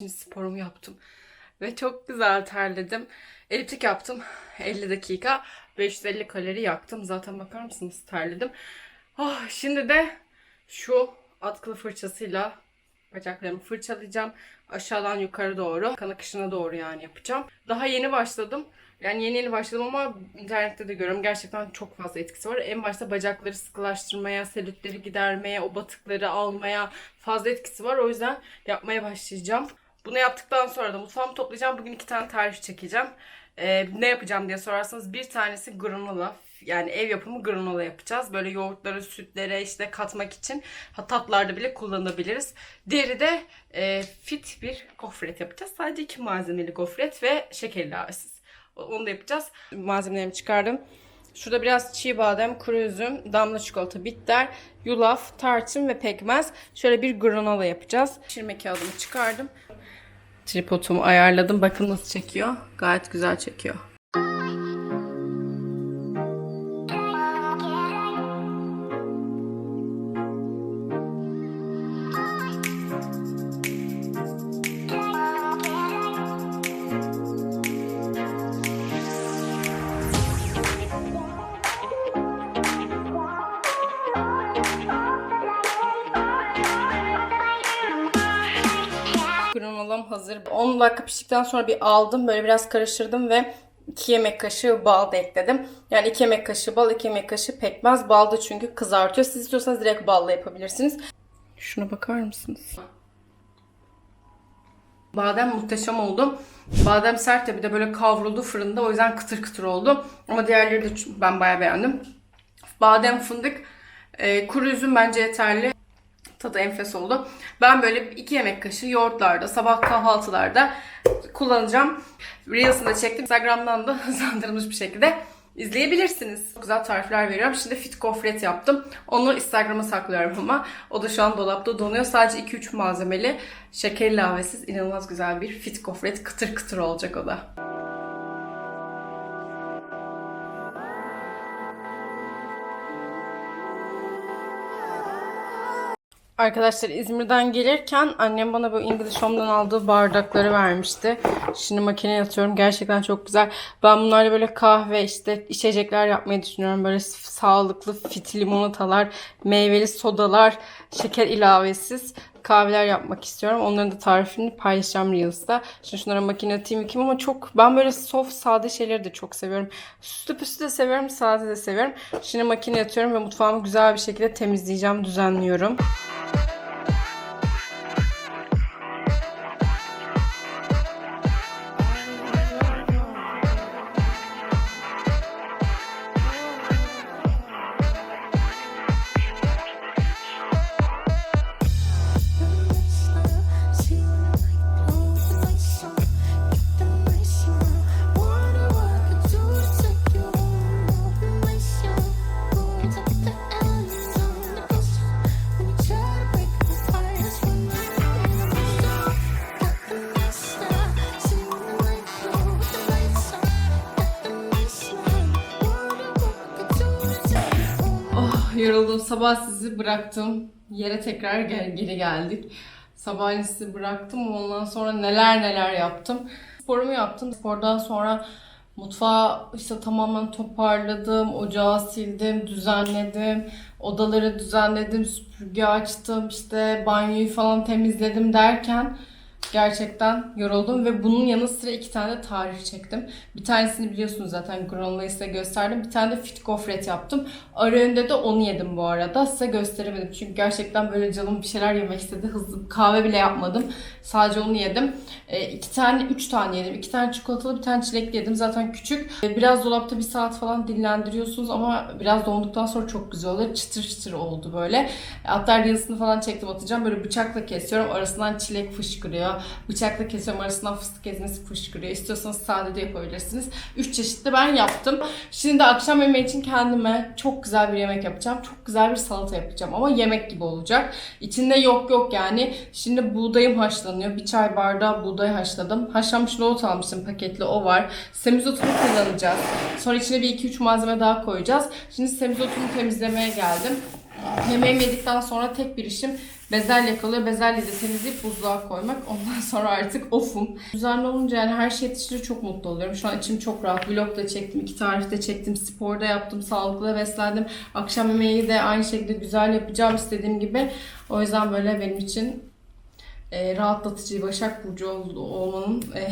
Şimdi sporumu yaptım. Ve çok güzel terledim. Eliptik yaptım. 50 dakika. 550 kalori yaktım. Zaten bakar mısınız terledim. Oh, şimdi de şu atkılı fırçasıyla bacaklarımı fırçalayacağım. Aşağıdan yukarı doğru. Kan akışına doğru yani yapacağım. Daha yeni başladım. Yani yeni yeni başladım ama internette de görüyorum. Gerçekten çok fazla etkisi var. En başta bacakları sıkılaştırmaya, selülitleri gidermeye, o batıkları almaya fazla etkisi var. O yüzden yapmaya başlayacağım. Bunu yaptıktan sonra da mutfağımı toplayacağım. Bugün iki tane tarif çekeceğim. Ee, ne yapacağım diye sorarsanız bir tanesi granola. Yani ev yapımı granola yapacağız. Böyle yoğurtlara, sütlere işte katmak için ha, tatlarda bile kullanabiliriz. Diğeri de e, fit bir gofret yapacağız. Sadece iki malzemeli gofret ve şeker ilavesiz. Onu da yapacağız. Malzemelerimi çıkardım. Şurada biraz çiğ badem, kuru üzüm, damla çikolata, bitter, yulaf, tarçın ve pekmez. Şöyle bir granola yapacağız. Pişirme kağıdımı çıkardım. Tripodumu ayarladım. Bakın nasıl çekiyor. Gayet güzel çekiyor. Piştikten sonra bir aldım. Böyle biraz karıştırdım ve 2 yemek kaşığı bal da ekledim. Yani 2 yemek kaşığı bal, 2 yemek kaşığı pekmez. Bal da çünkü kızartıyor. Siz istiyorsanız direkt balla yapabilirsiniz. Şuna bakar mısınız? Badem muhteşem oldu. Badem sert ya bir de böyle kavruldu fırında. O yüzden kıtır kıtır oldu. Ama diğerleri de ben bayağı beğendim. Badem, fındık, e, kuru üzüm bence yeterli. Tadı enfes oldu. Ben böyle iki yemek kaşığı yoğurtlarda, sabah kahvaltılarda kullanacağım. Reels'ını çektim. Instagram'dan da hızlandırılmış bir şekilde izleyebilirsiniz. Çok güzel tarifler veriyorum. Şimdi fit gofret yaptım. Onu Instagram'a saklıyorum ama o da şu an dolapta donuyor. Sadece 2-3 malzemeli şeker ilavesiz inanılmaz güzel bir fit gofret. Kıtır kıtır olacak o da. Arkadaşlar İzmir'den gelirken annem bana bu English Home'dan aldığı bardakları vermişti. Şimdi makineye atıyorum. Gerçekten çok güzel. Ben bunlarla böyle kahve işte içecekler yapmayı düşünüyorum. Böyle sağlıklı fit limonatalar, meyveli sodalar, şeker ilavesiz kahveler yapmak istiyorum. Onların da tarifini paylaşacağım Reels'ta. Şimdi şunlara makine atayım yıkayayım ama çok ben böyle soft sade şeyleri de çok seviyorum. Süslü püslü de seviyorum, sade de seviyorum. Şimdi makine atıyorum ve mutfağımı güzel bir şekilde temizleyeceğim, düzenliyorum. Oh Sabah sizi bıraktım. Yere tekrar geri geldik. Sabah sizi bıraktım. Ondan sonra neler neler yaptım. Sporumu yaptım. Spordan sonra mutfağı işte tamamen toparladım. Ocağı sildim, düzenledim. Odaları düzenledim, süpürge açtım. işte banyoyu falan temizledim derken Gerçekten yoruldum ve bunun yanı sıra iki tane de tarif çektim. Bir tanesini biliyorsunuz zaten granolayı size gösterdim. Bir tane de fit gofret yaptım. Ara öğünde de onu yedim bu arada. Size gösteremedim çünkü gerçekten böyle canım bir şeyler yemek istedi. Hızlı kahve bile yapmadım. Sadece onu yedim. E, iki tane, üç tane yedim. İki tane çikolatalı, bir tane çilekli yedim. Zaten küçük. E, biraz dolapta bir saat falan dinlendiriyorsunuz ama biraz donduktan sonra çok güzel oluyor. Çıtır çıtır oldu böyle. Hatta reels'ını falan çektim atacağım. Böyle bıçakla kesiyorum. Arasından çilek fışkırıyor. Bıçakla kesiyorum. Arasından fıstık ezmesi fışkırıyor. İstiyorsanız sade de yapabilirsiniz. Üç çeşitli ben yaptım. Şimdi de akşam yemeği için kendime çok güzel bir yemek yapacağım. Çok güzel bir salata yapacağım ama yemek gibi olacak. İçinde yok yok yani. Şimdi buğdayım haşlanıyor. Bir çay bardağı buğday haşladım. Haşlanmış nohut almıştım paketli o var. Semizotunu kullanacağız. Sonra içine bir iki üç malzeme daha koyacağız. Şimdi semizotunu temizlemeye geldim. Yemeğimi yedikten sonra tek bir işim bezelye kalıyor. Bezelyeyi de temizleyip buzluğa koymak. Ondan sonra artık ofum. Düzenli olunca yani her şey yetişince çok mutlu oluyorum. Şu an içim çok rahat. Vlog da çektim, iki tarif de çektim, sporda yaptım, sağlıklı beslendim. Akşam yemeği de aynı şekilde güzel yapacağım istediğim gibi. O yüzden böyle benim için e, rahatlatıcı Başak Burcu ol- olmanın e,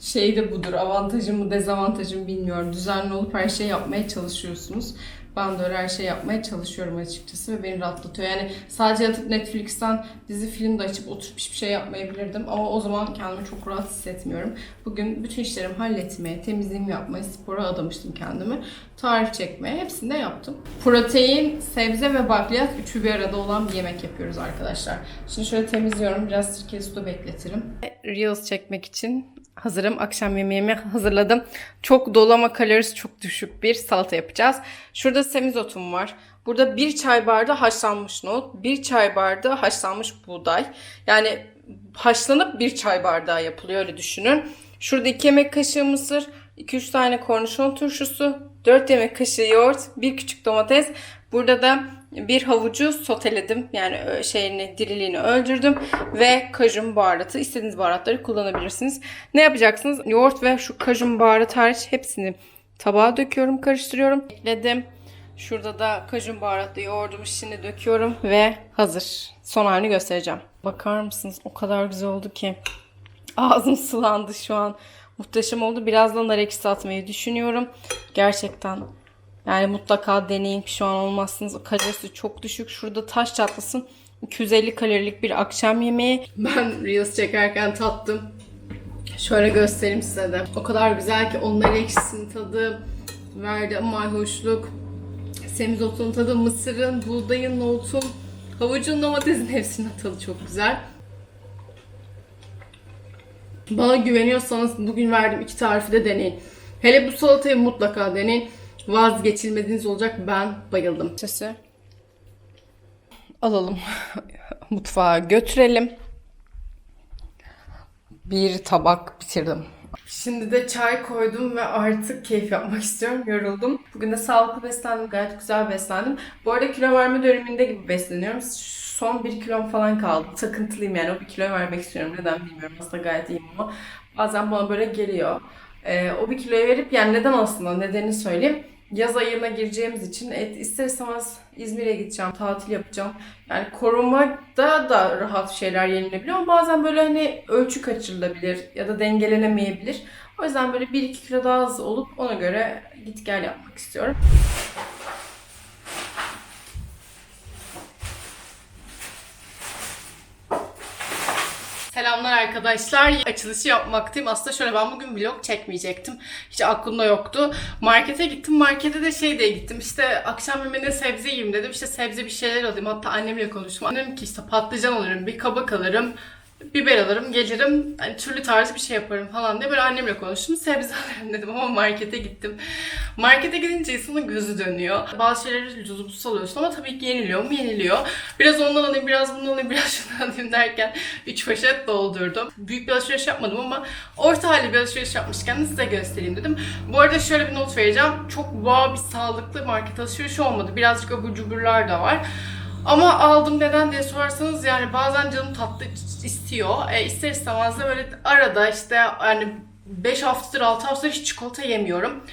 şeyi de budur. Avantajı mı dezavantajı mı bilmiyorum. Düzenli olup her şeyi yapmaya çalışıyorsunuz. Ben de öyle her şey yapmaya çalışıyorum açıkçası ve beni rahatlatıyor. Yani sadece yatıp Netflix'ten dizi film de açıp oturup hiçbir şey yapmayabilirdim. Ama o zaman kendimi çok rahat hissetmiyorum. Bugün bütün işlerimi halletmeye, temizliğimi yapmaya, spora adamıştım kendimi. Tarif çekmeye hepsini de yaptım. Protein, sebze ve bakliyat üçü bir arada olan bir yemek yapıyoruz arkadaşlar. Şimdi şöyle temizliyorum. Biraz sirkeli suda bekletirim. Reels çekmek için hazırım. Akşam yemeğimi hazırladım. Çok dolu ama kalorisi çok düşük bir salata yapacağız. Şurada semizotum var. Burada bir çay bardağı haşlanmış nohut, bir çay bardağı haşlanmış buğday. Yani haşlanıp bir çay bardağı yapılıyor öyle düşünün. Şurada 2 yemek kaşığı mısır, 2-3 tane kornişon turşusu, 4 yemek kaşığı yoğurt, bir küçük domates. Burada da bir havucu soteledim. Yani ö- şeyini, diriliğini öldürdüm. Ve kajun baharatı. İstediğiniz baharatları kullanabilirsiniz. Ne yapacaksınız? Yoğurt ve şu kajun baharatı hariç hepsini tabağa döküyorum, karıştırıyorum. Ekledim. Şurada da kajun baharatlı yoğurdumu şimdi döküyorum ve hazır. Son halini göstereceğim. Bakar mısınız? O kadar güzel oldu ki. Ağzım sulandı şu an. Muhteşem oldu. Birazdan nar ekşisi atmayı düşünüyorum. Gerçekten yani mutlaka deneyin. Pişman olmazsınız. Kalorisi çok düşük. Şurada taş çatlasın. 250 kalorilik bir akşam yemeği. Ben Reels çekerken tattım. Şöyle göstereyim size de. O kadar güzel ki onlar ekşisinin tadı verdi. Mayhoşluk. Semizotun tadı, mısırın, buğdayın, nohutun, havucun, domatesin hepsinin tadı çok güzel. Bana güveniyorsanız bugün verdiğim iki tarifi de deneyin. Hele bu salatayı mutlaka deneyin. Vazgeçilmediğiniz olacak. Ben bayıldım. Sesi alalım. Mutfağa götürelim. Bir tabak bitirdim. Şimdi de çay koydum ve artık keyif yapmak istiyorum. Yoruldum. Bugün de sağlıklı beslendim. Gayet güzel beslendim. Bu arada kilo verme döneminde gibi besleniyorum. Son bir kilom falan kaldı. Takıntılıyım yani. O bir kilo vermek istiyorum. Neden bilmiyorum. Aslında gayet iyiyim ama bazen bana böyle geliyor. Ee, o bir kiloyu verip yani neden aslında nedenini söyleyeyim. Yaz ayına gireceğimiz için et, ister istemez İzmir'e gideceğim, tatil yapacağım. Yani korumada da rahat şeyler yenilebiliyor ama bazen böyle hani ölçü kaçırılabilir ya da dengelenemeyebilir. O yüzden böyle 1-2 kilo daha az olup ona göre git gel yapmak istiyorum. Selamlar arkadaşlar. Açılışı yapmaktayım. Aslında şöyle ben bugün vlog çekmeyecektim. Hiç aklımda yoktu. Markete gittim. Markete de şey diye gittim. İşte akşam yemeğine sebze yiyeyim dedim. İşte sebze bir şeyler alayım. Hatta annemle konuştum. Annem ki işte patlıcan alırım, bir kabak alırım. Biber alırım, gelirim, hani türlü tarz bir şey yaparım falan diye böyle annemle konuştum. Sebze alırım dedim ama markete gittim. Markete gidince insanın gözü dönüyor. Bazı şeyleri lüzumsuz alıyorsun ama tabii ki yeniliyor mu? Yeniliyor. Biraz ondan alayım, biraz bundan alayım, biraz şundan alayım derken 3 poşet doldurdum. Büyük bir alışveriş yapmadım ama orta halli bir alışveriş yapmışken de size göstereyim dedim. Bu arada şöyle bir not vereceğim. Çok wow bir sağlıklı market alışverişi olmadı. Birazcık abur cuburlar da var. Ama aldım neden diye sorarsanız yani bazen canım tatlı istiyor. E, ister istemez de böyle arada işte yani 5 haftadır 6 haftadır hiç çikolata yemiyorum.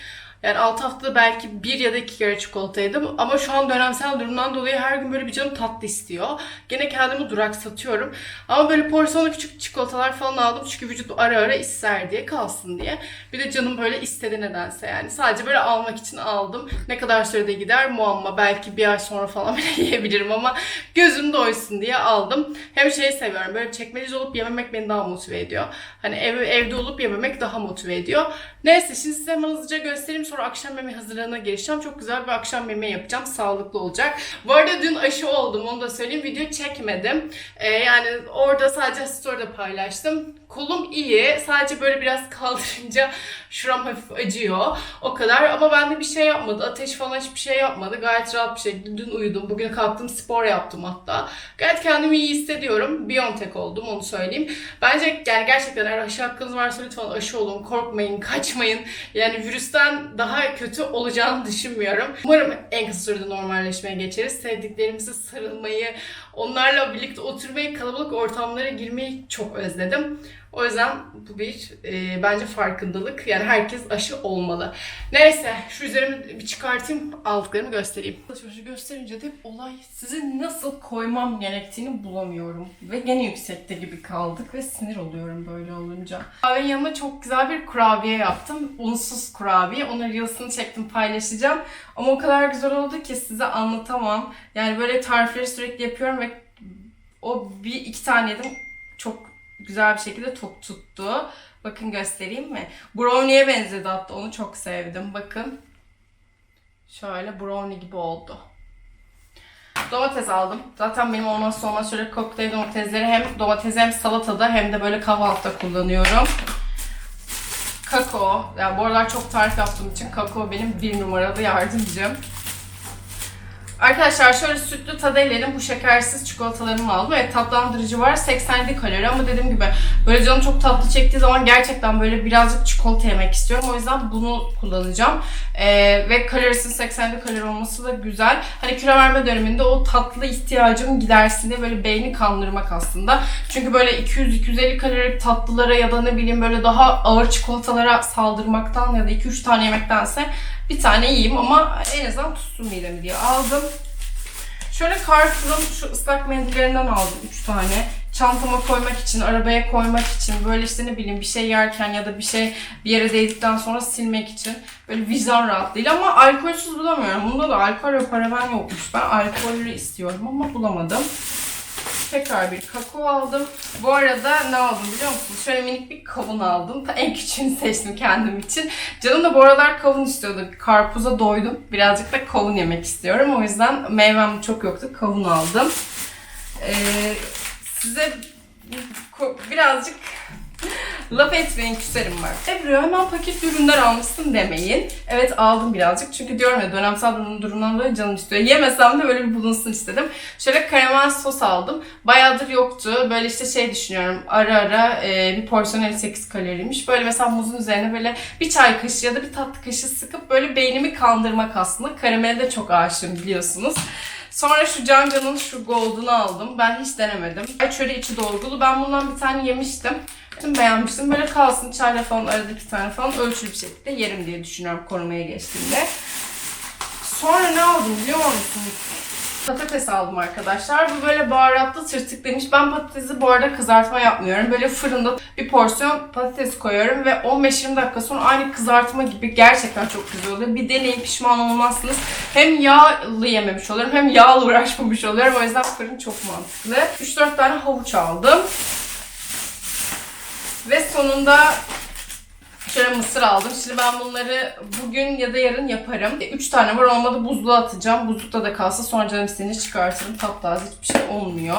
Yani 6 haftada belki bir ya da iki kere çikolata yedim. Ama şu an dönemsel durumdan dolayı her gün böyle bir canım tatlı istiyor. Gene kendimi duraksatıyorum. Ama böyle porsiyonlu küçük çikolatalar falan aldım. Çünkü vücut ara ara ister diye kalsın diye. Bir de canım böyle istedi nedense yani. Sadece böyle almak için aldım. Ne kadar sürede gider muamma. Belki bir ay sonra falan bile yiyebilirim ama gözüm doysun diye aldım. Hem şeyi seviyorum. Böyle çekmecede olup yememek beni daha motive ediyor. Hani ev, evde olup yememek daha motive ediyor. Neyse şimdi size hızlıca göstereyim. Sonra akşam yemeği hazırlığına geçeceğim. Çok güzel bir akşam yemeği yapacağım. Sağlıklı olacak. Bu arada dün aşı oldum. Onu da söyleyeyim. Video çekmedim. Ee, yani orada sadece story'de paylaştım. Kolum iyi. Sadece böyle biraz kaldırınca şuram hafif acıyor. O kadar. Ama bende bir şey yapmadı. Ateş falan hiçbir şey yapmadı. Gayet rahat bir şekilde. Dün uyudum. Bugün kalktım spor yaptım hatta. Gayet kendimi iyi hissediyorum. Biontech oldum onu söyleyeyim. Bence yani gerçekten eğer aşı hakkınız varsa lütfen aşı olun. Korkmayın, kaçmayın. Yani virüsten daha kötü olacağını düşünmüyorum. Umarım en kısa sürede normalleşmeye geçeriz. Sevdiklerimize sarılmayı, onlarla birlikte oturmayı, kalabalık ortamlara girmeyi çok özledim. O yüzden bu bir e, bence farkındalık. Yani herkes aşı olmalı. Neyse şu üzerimi bir çıkartayım aldıklarımı göstereyim. Alışverişi gösterince de olay sizi nasıl koymam gerektiğini bulamıyorum. Ve gene yüksekte gibi kaldık ve sinir oluyorum böyle olunca. Kahvenin yanına çok güzel bir kurabiye yaptım. Unsuz kurabiye. Onun reels'ını çektim paylaşacağım. Ama o kadar güzel oldu ki size anlatamam. Yani böyle tarifleri sürekli yapıyorum ve o bir iki tane yedim. Çok güzel bir şekilde tok tuttu. Bakın göstereyim mi? Brownie'ye benzedi hatta onu çok sevdim. Bakın. Şöyle brownie gibi oldu. Domates aldım. Zaten benim olmazsa olmaz şöyle kokteyl domatesleri hem domatesi hem salatada hem de böyle kahvaltıda kullanıyorum. Kakao. Yani bu aralar çok tarif yaptığım için kakao benim bir numaralı yardımcım. Arkadaşlar şöyle sütlü Tadella'nın bu şekersiz çikolatalarımı aldım. Evet tatlandırıcı var 87 kalori ama dediğim gibi böyle canım çok tatlı çektiği zaman gerçekten böyle birazcık çikolata yemek istiyorum. O yüzden bunu kullanacağım. Ee, ve kalorisinin 87 kalori olması da güzel. Hani kilo verme döneminde o tatlı ihtiyacımı gidersin diye böyle beyni kandırmak aslında. Çünkü böyle 200-250 kalori tatlılara ya da ne bileyim böyle daha ağır çikolatalara saldırmaktan ya da 2-3 tane yemektense bir tane yiyeyim ama en azından tutsun midemi diye aldım. Şöyle Carrefour'un şu ıslak mendillerinden aldım 3 tane. Çantama koymak için, arabaya koymak için, böyle işte ne bileyim bir şey yerken ya da bir şey bir yere değdikten sonra silmek için. Böyle vicdan rahatlığıyla ama alkolsüz bulamıyorum. Bunda da alkol ve paraben yokmuş. Ben alkollü istiyorum ama bulamadım. Tekrar bir kakao aldım. Bu arada ne aldım biliyor musunuz? Şöyle minik bir kavun aldım. En küçüğünü seçtim kendim için. Canım da bu aralar kavun istiyordu. Karpuza doydum. Birazcık da kavun yemek istiyorum. O yüzden meyvem çok yoktu. Kavun aldım. Ee, size birazcık laf etmeyin küserim var. Ebru hemen paketli ürünler almışsın demeyin. Evet aldım birazcık çünkü diyorum ya dönemsel durum durumdan dolayı canım istiyor. Yemesem de böyle bir bulunsun istedim. Şöyle karamel sos aldım. Bayağıdır yoktu. Böyle işte şey düşünüyorum ara ara e, bir porsiyon 58 kaloriymiş. Böyle mesela muzun üzerine böyle bir çay kaşığı ya da bir tatlı kaşığı sıkıp böyle beynimi kandırmak aslında. Karamele de çok aşığım biliyorsunuz. Sonra şu Canca'nın şu Gold'unu aldım. Ben hiç denemedim. Çöre içi dolgulu. Ben bundan bir tane yemiştim. Tüm beğenmiştim. Böyle kalsın çayla falan arada iki tane falan ölçülü bir şekilde yerim diye düşünüyorum korumaya geçtiğimde. Sonra ne aldım biliyor musunuz? Patates aldım arkadaşlar. Bu böyle baharatlı tırtık demiş. Ben patatesi bu arada kızartma yapmıyorum. Böyle fırında bir porsiyon patates koyuyorum ve 15-20 dakika sonra aynı kızartma gibi gerçekten çok güzel oluyor. Bir deneyin pişman olmazsınız. Hem yağlı yememiş oluyorum hem yağla uğraşmamış oluyorum. O yüzden fırın çok mantıklı. 3-4 tane havuç aldım. Ve sonunda Şöyle mısır aldım. Şimdi ben bunları bugün ya da yarın yaparım. 3 tane var olmadı buzluğa atacağım. Buzlukta da kalsa sonra canım istediğini çıkartırım. Taptaze hiçbir şey olmuyor.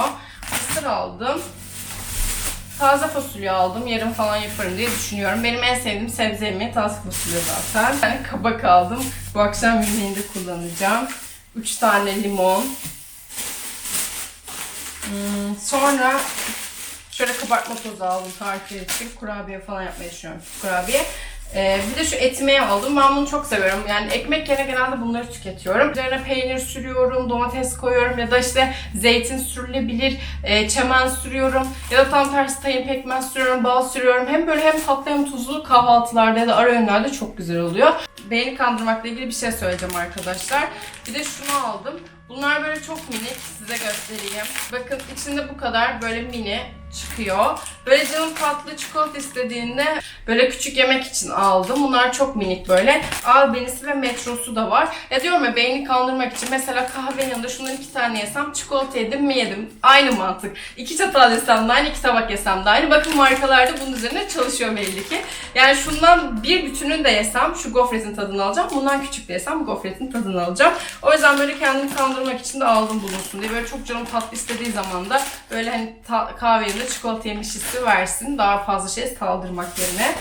Mısır aldım. Taze fasulye aldım. Yarın falan yaparım diye düşünüyorum. Benim en sevdiğim sebze yemeği taze fasulye zaten. Bir tane kabak aldım. Bu akşam yemeğinde kullanacağım. 3 tane limon. Hmm, sonra Şöyle kabartma tozu aldım tarifler için. Kurabiye falan yapmayı düşünüyorum. Kurabiye. Ee, bir de şu etmeyi aldım. Ben bunu çok seviyorum. Yani ekmek yerine genelde bunları tüketiyorum. Üzerine peynir sürüyorum, domates koyuyorum ya da işte zeytin sürülebilir, e, çemen sürüyorum ya da tam tersi tayin pekmez sürüyorum, bal sürüyorum. Hem böyle hem tatlı hem tuzlu kahvaltılarda ya da ara öğünlerde çok güzel oluyor. Beyni kandırmakla ilgili bir şey söyleyeceğim arkadaşlar. Bir de şunu aldım. Bunlar böyle çok minik. Size göstereyim. Bakın içinde bu kadar böyle mini çıkıyor. Böyle canım tatlı çikolata istediğinde böyle küçük yemek için aldım. Bunlar çok minik böyle. Albenisi ve metrosu da var. Ya diyorum ya beyni kandırmak için mesela kahvenin yanında şundan iki tane yesem çikolata yedim mi yedim. Aynı mantık. İki çatal yesem de aynı, iki tabak yesem de aynı. Bakın markalarda bunun üzerine çalışıyor belli ki. Yani şundan bir bütünün de yesem şu gofretin tadını alacağım. Bundan küçük de yesem gofretin tadını alacağım. O yüzden böyle kendimi kandırmak için de aldım bulunsun diye. Böyle çok canım tatlı istediği zaman da böyle hani kahve yanında çikolata yemiş hissi versin. Daha fazla şey saldırmak yerine.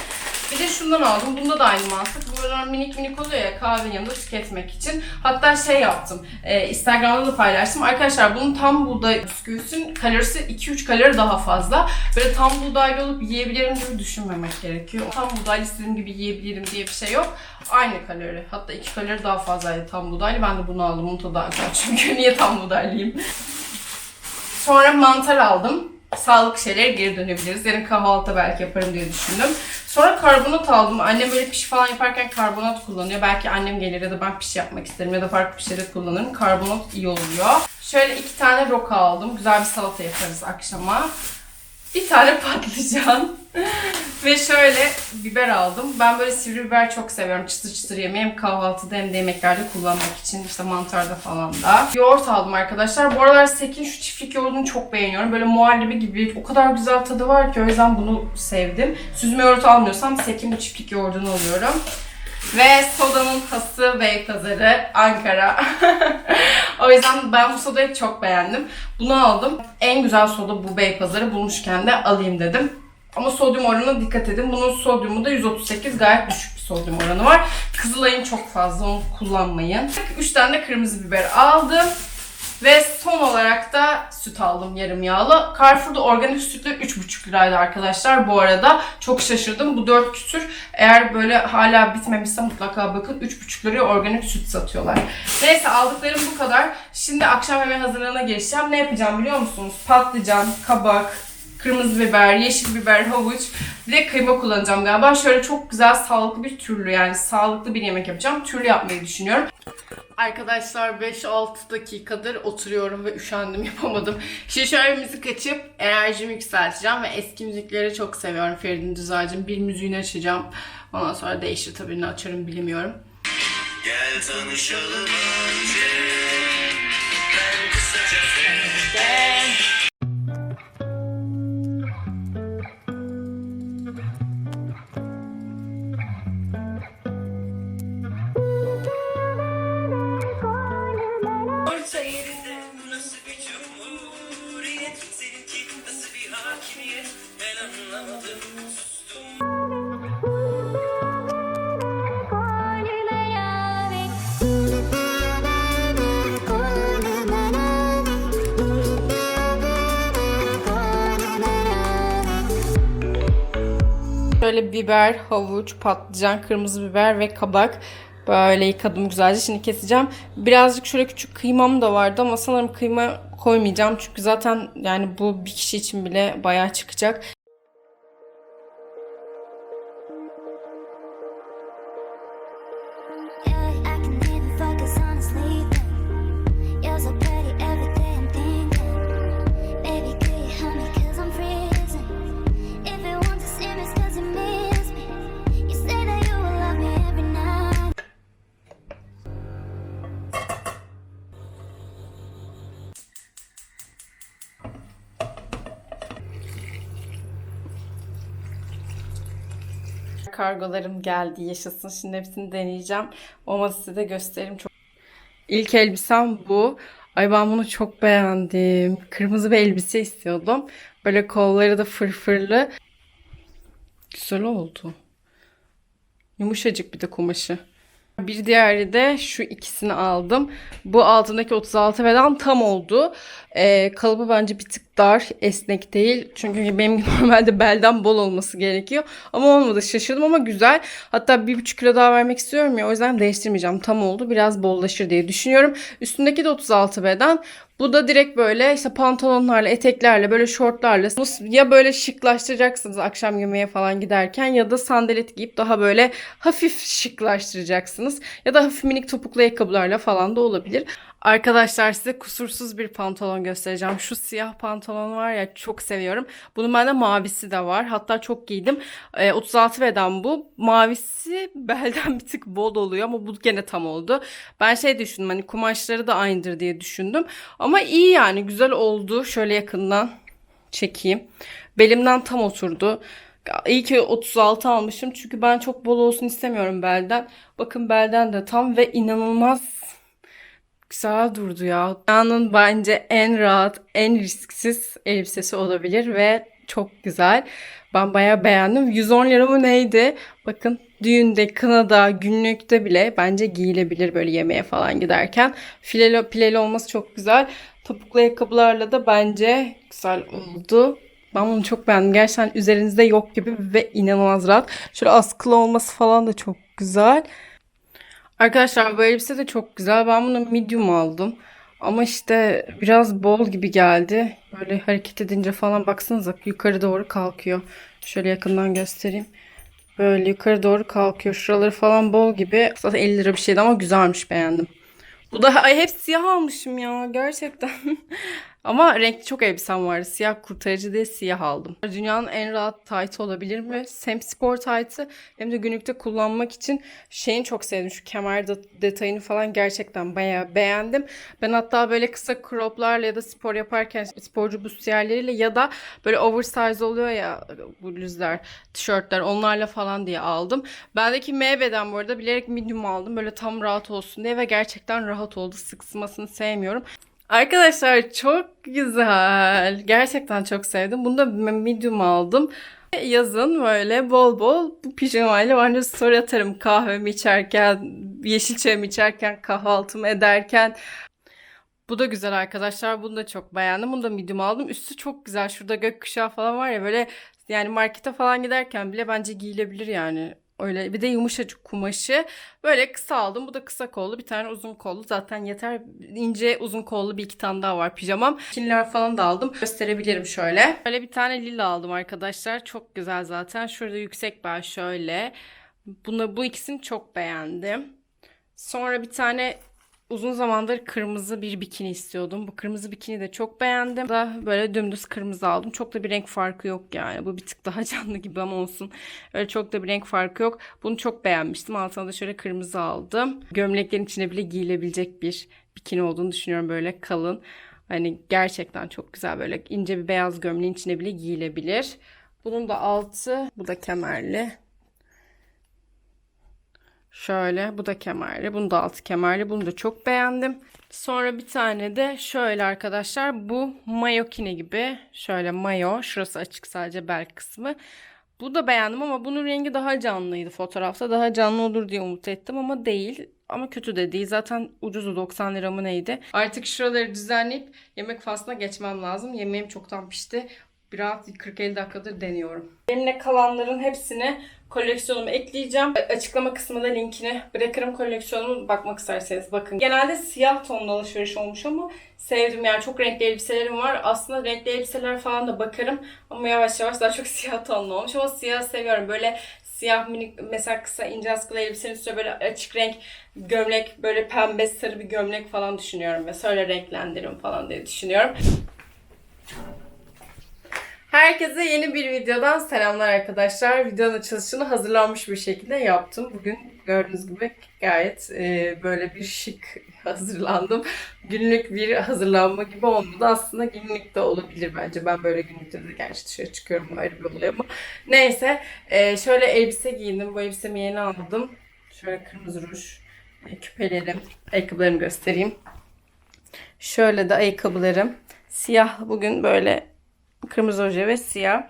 Bir de şundan aldım. Bunda da aynı mantık. Bu böyle minik minik oluyor ya kahvenin yanında tüketmek için. Hatta şey yaptım. E, Instagram'da da paylaştım. Arkadaşlar bunun tam buğday bisküvisinin kalorisi 2-3 kalori daha fazla. Böyle tam buğdaylı olup yiyebilirim gibi düşünmemek gerekiyor. Tam buğdaylı istediğim gibi yiyebilirim diye bir şey yok. Aynı kalori. Hatta 2 kalori daha fazlaydı tam buğdaylı. Ben de bunu aldım. Onun tadı daha. Çünkü niye tam buğdaylıyım? Sonra mantar aldım. Sağlık şeylere geri dönebiliriz. Yarın kahvaltıda belki yaparım diye düşündüm. Sonra karbonat aldım. Annem böyle piş falan yaparken karbonat kullanıyor. Belki annem gelir ya da ben piş yapmak isterim ya da farklı bir şeyde kullanırım. Karbonat iyi oluyor. Şöyle iki tane roka aldım. Güzel bir salata yaparız akşama. Bir tane patlıcan. Ve şöyle biber aldım. Ben böyle sivri biber çok seviyorum. Çıtır çıtır yemeği hem kahvaltıda hem de yemeklerde kullanmak için. işte mantarda falan da. Yoğurt aldım arkadaşlar. Bu aralar Sekin şu çiftlik yoğurdunu çok beğeniyorum. Böyle muhallebi gibi o kadar güzel tadı var ki o yüzden bunu sevdim. Süzme yoğurt almıyorsam Sekin bu çiftlik yoğurdunu alıyorum. Ve sodanın hası Beypazarı Ankara. o yüzden ben bu sodayı çok beğendim. Bunu aldım. En güzel soda bu Beypazarı bulmuşken de alayım dedim. Ama sodyum oranına dikkat edin. Bunun sodyumu da 138 gayet düşük bir sodyum oranı var. Kızılayın çok fazla onu kullanmayın. 3 tane de kırmızı biber aldım. Ve son olarak da süt aldım yarım yağlı. Carrefour'da organik sütü 3,5 liraydı arkadaşlar. Bu arada çok şaşırdım. Bu 4 küsür. Eğer böyle hala bitmemişse mutlaka bakın. 3,5 liraya organik süt satıyorlar. Neyse aldıklarım bu kadar. Şimdi akşam yemeği hazırlığına geçeceğim. Ne yapacağım biliyor musunuz? Patlıcan, kabak, kırmızı biber, yeşil biber, havuç de kıyma kullanacağım galiba. Şöyle çok güzel sağlıklı bir türlü yani sağlıklı bir yemek yapacağım. Türlü yapmayı düşünüyorum. Arkadaşlar 5-6 dakikadır oturuyorum ve üşendim yapamadım. Şimdi şöyle müzik açıp enerjimi yükselteceğim ve eski müzikleri çok seviyorum Feridun Düzaycı'nın. Bir müziğini açacağım. Ondan sonra değişir tabii ne açarım bilmiyorum. Gel tanışalım önce Şöyle biber, havuç, patlıcan, kırmızı biber ve kabak böyle yıkadım güzelce. Şimdi keseceğim. Birazcık şöyle küçük kıymam da vardı ama sanırım kıyma koymayacağım. Çünkü zaten yani bu bir kişi için bile bayağı çıkacak. Kargolarım geldi yaşasın. Şimdi hepsini deneyeceğim. Olmazsa size de gösteririm. Çok... İlk elbisem bu. Ay ben bunu çok beğendim. Kırmızı bir elbise istiyordum. Böyle kolları da fırfırlı. Güzel oldu. Yumuşacık bir de kumaşı. Bir diğeri de şu ikisini aldım. Bu altındaki 36 beden tam oldu. Ee, kalıbı bence bir tık dar, esnek değil. Çünkü benim normalde belden bol olması gerekiyor. Ama olmadı. Şaşırdım ama güzel. Hatta 1,5 kilo daha vermek istiyorum ya. O yüzden değiştirmeyeceğim. Tam oldu. Biraz bollaşır diye düşünüyorum. Üstündeki de 36 beden. Bu da direkt böyle işte pantolonlarla, eteklerle, böyle şortlarla ya böyle şıklaştıracaksınız akşam yemeğe falan giderken ya da sandalet giyip daha böyle hafif şıklaştıracaksınız. Ya da hafif minik topuklu ayakkabılarla falan da olabilir. Arkadaşlar size kusursuz bir pantolon göstereceğim. Şu siyah pantolon var ya çok seviyorum. Bunun bende mavisi de var. Hatta çok giydim. Ee, 36 beden bu. Mavisi belden bir tık bol oluyor ama bu gene tam oldu. Ben şey düşündüm hani kumaşları da aynıdır diye düşündüm. Ama iyi yani güzel oldu. Şöyle yakından çekeyim. Belimden tam oturdu. İyi ki 36 almışım çünkü ben çok bol olsun istemiyorum belden. Bakın belden de tam ve inanılmaz güzel durdu ya. Dünyanın bence en rahat, en risksiz elbisesi olabilir ve çok güzel. Ben bayağı beğendim. 110 lira mı neydi? Bakın düğünde, kınada, günlükte bile bence giyilebilir böyle yemeğe falan giderken. Fileli, pileli olması çok güzel. Topuklu ayakkabılarla da bence güzel oldu. Ben bunu çok beğendim. Gerçekten üzerinizde yok gibi ve inanılmaz rahat. Şöyle askılı olması falan da çok güzel. Arkadaşlar bu elbise de çok güzel. Ben bunu medium aldım. Ama işte biraz bol gibi geldi. Böyle hareket edince falan baksanıza yukarı doğru kalkıyor. Şöyle yakından göstereyim. Böyle yukarı doğru kalkıyor. Şuraları falan bol gibi. Zaten 50 lira bir şeydi ama güzelmiş beğendim. Bu da ay hep siyah almışım ya gerçekten. Ama renkli çok elbisem vardı. Siyah kurtarıcı diye siyah aldım. Dünyanın en rahat taytı olabilir mi? Hem spor taytı hem de günlükte kullanmak için şeyini çok sevdim. Şu kemer de- detayını falan gerçekten bayağı beğendim. Ben hatta böyle kısa croplarla ya da spor yaparken sporcu büstiyerleriyle ya da böyle oversize oluyor ya bluzlar, tişörtler onlarla falan diye aldım. Bendeki M beden bu arada bilerek medium aldım. Böyle tam rahat olsun diye ve gerçekten rahat oldu. Sıksımasını sevmiyorum. Arkadaşlar çok güzel. Gerçekten çok sevdim. Bunu da medium aldım. Yazın böyle bol bol bu pijamayla bence story atarım kahvemi içerken, yeşil çayımı içerken, kahvaltımı ederken. Bu da güzel arkadaşlar. Bunu da çok beğendim. Bunu da medium aldım. Üstü çok güzel. Şurada gökkuşağı falan var ya böyle yani markete falan giderken bile bence giyilebilir yani. Öyle bir de yumuşacık kumaşı. Böyle kısa aldım. Bu da kısa kollu. Bir tane uzun kollu. Zaten yeter. İnce uzun kollu bir iki tane daha var pijamam. Kinler falan da aldım. Gösterebilirim şöyle. Böyle bir tane lila aldım arkadaşlar. Çok güzel zaten. Şurada yüksek bel şöyle. Bunu, bu ikisini çok beğendim. Sonra bir tane uzun zamandır kırmızı bir bikini istiyordum. Bu kırmızı bikini de çok beğendim. Da böyle dümdüz kırmızı aldım. Çok da bir renk farkı yok yani. Bu bir tık daha canlı gibi ama olsun. Öyle çok da bir renk farkı yok. Bunu çok beğenmiştim. Altına da şöyle kırmızı aldım. Gömleklerin içine bile giyilebilecek bir bikini olduğunu düşünüyorum böyle kalın. Hani gerçekten çok güzel böyle ince bir beyaz gömleğin içine bile giyilebilir. Bunun da altı, bu da kemerli. Şöyle bu da kemerli. Bunu da altı kemerli. Bunu da çok beğendim. Sonra bir tane de şöyle arkadaşlar bu mayokine gibi. Şöyle mayo. Şurası açık sadece bel kısmı. Bu da beğendim ama bunun rengi daha canlıydı fotoğrafta. Daha canlı olur diye umut ettim ama değil. Ama kötü de değil. Zaten ucuzu 90 lira mı neydi? Artık şuraları düzenleyip yemek faslına geçmem lazım. Yemeğim çoktan pişti. Bir rahat 40-50 dakikadır deniyorum. Elimde kalanların hepsini koleksiyonuma ekleyeceğim. Açıklama kısmında linkini bırakırım koleksiyonumu bakmak isterseniz bakın. Genelde siyah tonlu alışveriş olmuş ama sevdim yani çok renkli elbiselerim var. Aslında renkli elbiseler falan da bakarım ama yavaş yavaş daha çok siyah tonlu olmuş ama siyah seviyorum. Böyle siyah minik mesela kısa ince askılı elbisenin üstüne böyle açık renk gömlek böyle pembe sarı bir gömlek falan düşünüyorum ve öyle renklendiririm falan diye düşünüyorum. Herkese yeni bir videodan selamlar arkadaşlar. Videonun açılışını hazırlanmış bir şekilde yaptım. Bugün gördüğünüz gibi gayet e, böyle bir şık hazırlandım. Günlük bir hazırlanma gibi olmadı. Aslında günlük de olabilir bence. Ben böyle günlükte de gerçi dışarı çıkıyorum ayrı bir olay ama. Neyse e, şöyle elbise giyindim. Bu elbisemi yeni aldım. Şöyle kırmızı ruj, e, küpelerim, ayakkabılarımı göstereyim. Şöyle de ayakkabılarım. Siyah bugün böyle Kırmızı oje ve siyah.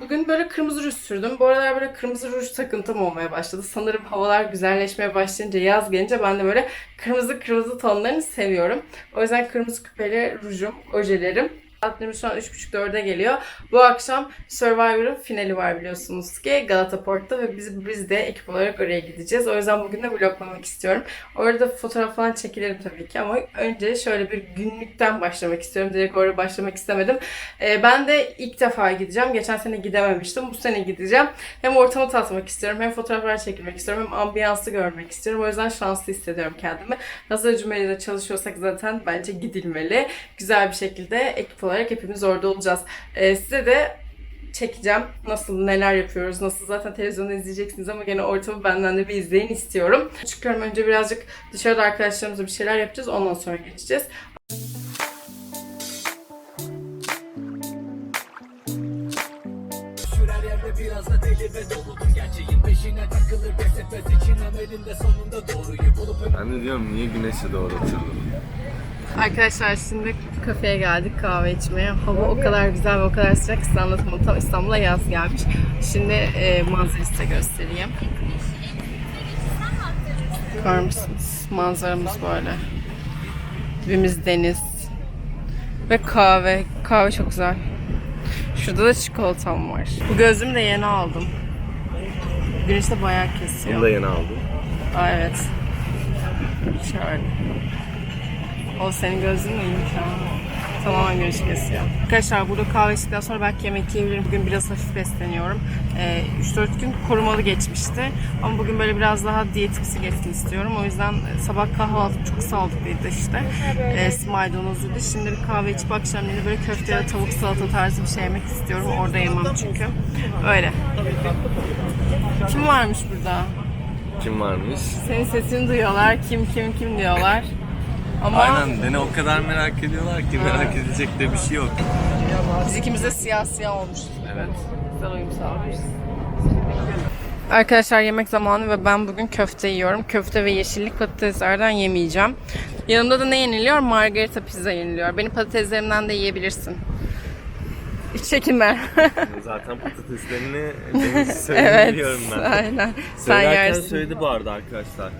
Bugün böyle kırmızı ruj sürdüm. Bu aralar böyle kırmızı ruj takıntım olmaya başladı. Sanırım havalar güzelleşmeye başlayınca, yaz gelince ben de böyle kırmızı kırmızı tonlarını seviyorum. O yüzden kırmızı küpeli rujum, ojelerim. Saatlerimiz şu an 3.30-4'e geliyor. Bu akşam Survivor'ın finali var biliyorsunuz ki Galata Port'ta ve biz, biz de ekip olarak oraya gideceğiz. O yüzden bugün de vloglamak istiyorum. Orada fotoğraf falan çekilerim tabii ki ama önce şöyle bir günlükten başlamak istiyorum. Direkt oraya başlamak istemedim. Ee, ben de ilk defa gideceğim. Geçen sene gidememiştim. Bu sene gideceğim. Hem ortamı tatmak istiyorum hem fotoğraflar çekilmek istiyorum hem ambiyansı görmek istiyorum. O yüzden şanslı hissediyorum kendimi. Hazır Cumali'de çalışıyorsak zaten bence gidilmeli. Güzel bir şekilde ekip olarak hepimiz orada olacağız. Ee, size de çekeceğim. Nasıl, neler yapıyoruz, nasıl zaten televizyonda izleyeceksiniz ama gene ortamı benden de bir izleyin istiyorum. Çıkıyorum önce birazcık dışarıda arkadaşlarımızla bir şeyler yapacağız. Ondan sonra geçeceğiz. Biraz da deli ve doludur Gerçeğin peşine takılır pes etmez için amelinde sonunda doğruyu bulup Ben de diyorum niye güneşe doğru oturdum? Arkadaşlar şimdi kafeye geldik kahve içmeye. Hava o kadar güzel ve o kadar sıcak ki size anlatamam. Tam İstanbul'a yaz gelmiş. Şimdi e, manzarayı size göstereyim. Bakar mısınız? Manzaramız böyle. Dibimiz deniz. Ve kahve. Kahve çok güzel. Şurada da çikolatam var. Bu gözlüğümü de yeni aldım. Güneş de bayağı kesiyor. Bunu da yeni aldım. Aa, evet. Şöyle. O senin gözlüğün mü iyiymiş ha? Tamamen güneş kesiyor. Arkadaşlar burada kahve içtikten sonra belki yemek yiyebilirim. Bugün biraz hafif besleniyorum. Ee, 3-4 gün korumalı geçmişti. Ama bugün böyle biraz daha diyetimsi geçsin istiyorum. O yüzden sabah kahvaltı çok sağlıklıydı işte. Ee, maydanozluydu. Şimdi bir kahve içip akşamleyin böyle köfte ya tavuk salata tarzı bir şey yemek istiyorum. Orada yemem çünkü. Öyle. Kim varmış burada? Kim varmış? Senin sesini duyuyorlar. Kim kim kim diyorlar. Ama Aynen beni o kadar merak ediyorlar ki merak edecek de bir şey yok. biz ikimiz de siyah siyah olmuşuz. Evet. Güzel uyum sağlamışız. Arkadaşlar yemek zamanı ve ben bugün köfte yiyorum. Köfte ve yeşillik patateslerden yemeyeceğim. Yanımda da ne yeniliyor? Margarita pizza yeniliyor. Benim patateslerimden de yiyebilirsin. Hiç çekinme. Zaten patateslerini demin evet. söylüyorum ben. Aynen. Sen Söylerken yersin. söyledi bu arada arkadaşlar.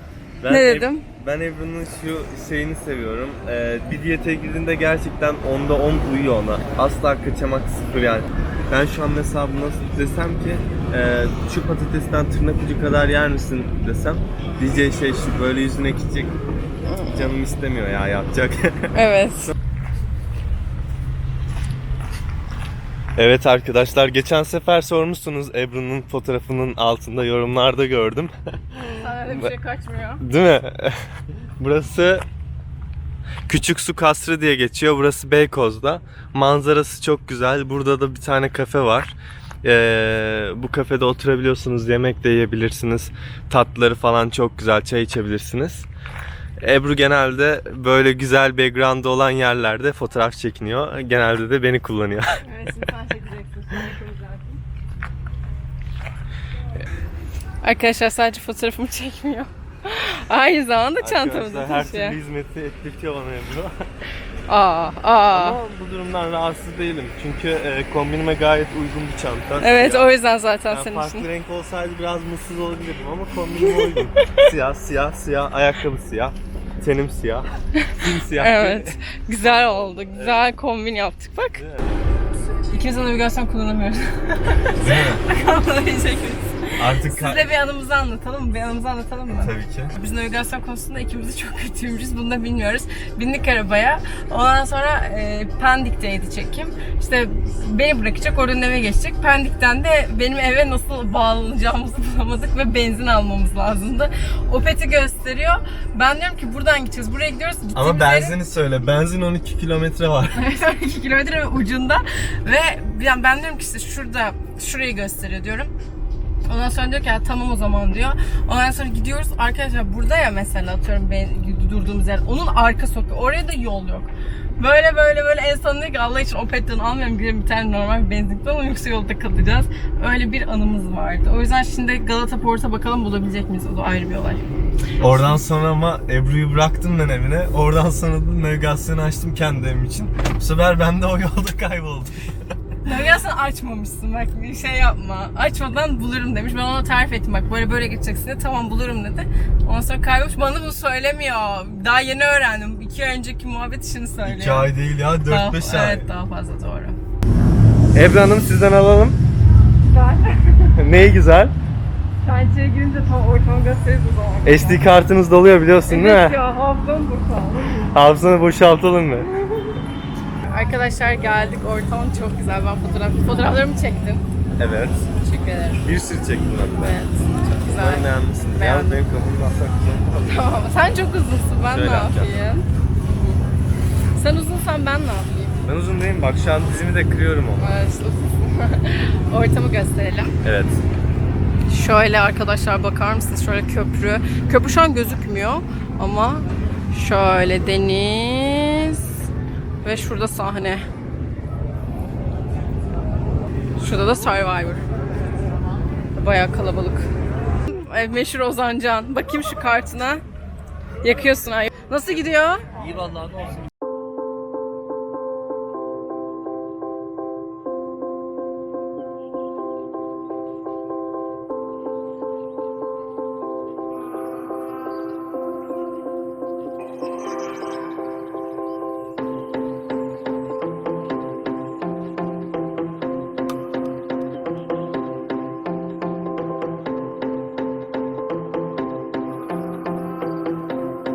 Ben Ne Eb- dedim? ben Ebru'nun şu şeyini seviyorum. Ee, bir diyete girdiğinde gerçekten onda 10 uyuyor ona. Asla kaçamak sıfır yani. Ben şu an mesela bu nasıl desem ki e, şu patatesten tırnak ucu kadar yer misin desem diyeceği şey şu böyle yüzüne gidecek. Canım istemiyor ya yapacak. Evet. evet arkadaşlar geçen sefer sormuşsunuz Ebru'nun fotoğrafının altında yorumlarda gördüm. Öyle bir şey kaçmıyor. Değil mi? Burası Küçük Su Kasrı diye geçiyor. Burası Beykoz'da. Manzarası çok güzel. Burada da bir tane kafe var. Ee, bu kafede oturabiliyorsunuz, yemek de yiyebilirsiniz. Tatlıları falan çok güzel, çay içebilirsiniz. Ebru genelde böyle güzel background olan yerlerde fotoğraf çekiniyor. Genelde de beni kullanıyor. Evet şimdi sen çekeceksin. Sen Arkadaşlar sadece fotoğrafımı çekmiyor. Aynı zamanda çantamı da Arkadaşlar her taşıyor. türlü hizmeti ettirtiyor bana Ebru. Aa, aa. Ama bu durumdan rahatsız değilim. Çünkü e, kombinime gayet uygun bir çanta. Evet Siyah. o yüzden zaten Yani senin farklı için. renk olsaydı biraz mutsuz olabilirdim ama kombinime uygun. siyah, siyah, siyah, ayakkabı siyah, tenim siyah, siyah. Evet. Güzel oldu. Güzel kombin yaptık bak. İkimiz de navigasyon kullanamıyoruz. Bakalım bunu diyecek miyiz? Artık Siz de bir anımızı anlatalım mı? Bir anımızı anlatalım mı? Tabii ki. Biz navigasyon konusunda ikimiz de çok kötüymüşüz. Bunu da bilmiyoruz. Bindik arabaya. Ondan sonra e, Pendik'teydi çekim. İşte beni bırakacak, oradan eve geçecek. Pendik'ten de benim eve nasıl bağlanacağımızı bulamadık ve benzin almamız lazımdı. Opet'i gösteriyor. Ben diyorum ki buradan gideceğiz, buraya gidiyoruz. Ama Gittiğimiz yerin- benzini söyle. Benzin 12 kilometre var. 12 kilometre ucunda ve yani ben diyorum ki işte şurada şurayı gösteriyor diyorum. Ondan sonra diyor ki "Ya tamam o zaman diyor. Ondan sonra gidiyoruz. Arkadaşlar burada ya mesela atıyorum ben durduğumuz yer. Onun arka sokağı. Oraya da yol yok. Böyle böyle böyle en son diyor ki Allah için Opet'ten almayalım gidelim bir tane normal benzinlikten ama yoksa yolda kalacağız. Öyle bir anımız vardı. O yüzden şimdi Galata Port'a bakalım bulabilecek miyiz? O da ayrı bir olay. Oradan sonra ama Ebru'yu bıraktım ben evine. Oradan sonra da navigasyonu açtım kendi evim için. Bu sefer ben de o yolda kayboldum. Navigasyon açmamışsın bak bir şey yapma. Açmadan bulurum demiş. Ben ona tarif ettim bak böyle böyle gideceksin de tamam bulurum dedi. Ondan sonra kaybolmuş. Bana bunu söylemiyor. Daha yeni öğrendim. İki ay önceki muhabbet işini söylüyor. 2 ay değil ya Daha- 4-5 ay. Evet daha fazla doğru. Ebru Hanım sizden alalım. Neyi güzel? Pençeye girince tam ortamı gösteririz o zaman. SD kartınız doluyor biliyorsun değil mi? ya hafızam boşaldı. Hafızanı boşaltalım mı? Arkadaşlar geldik. Ortam çok güzel. Ben fotoğraf fotoğraflarımı çektim. Evet. Teşekkür ederim. Bir sürü çektim hatta. Evet. Çok güzel. Umarım beğenmişsin. Yalnız Beğendim. benim kafamda asla güzel. Tamam. Sen çok uzunsun. Ben Şöyle ne yapacağım. yapayım? Sen uzunsan ben ne yapayım? Ben uzun değilim. Bak şu an dizimi de kırıyorum onu. Evet, uzunsun. Ortamı gösterelim. Evet. Şöyle arkadaşlar bakar mısınız? Şöyle köprü. Köprü şu an gözükmüyor ama şöyle deniz ve şurada sahne. Şurada da Survivor. Bayağı kalabalık. Meşhur Ozan Can. Bakayım şu kartına. Yakıyorsun ay. Nasıl gidiyor? İyi vallahi ne olsun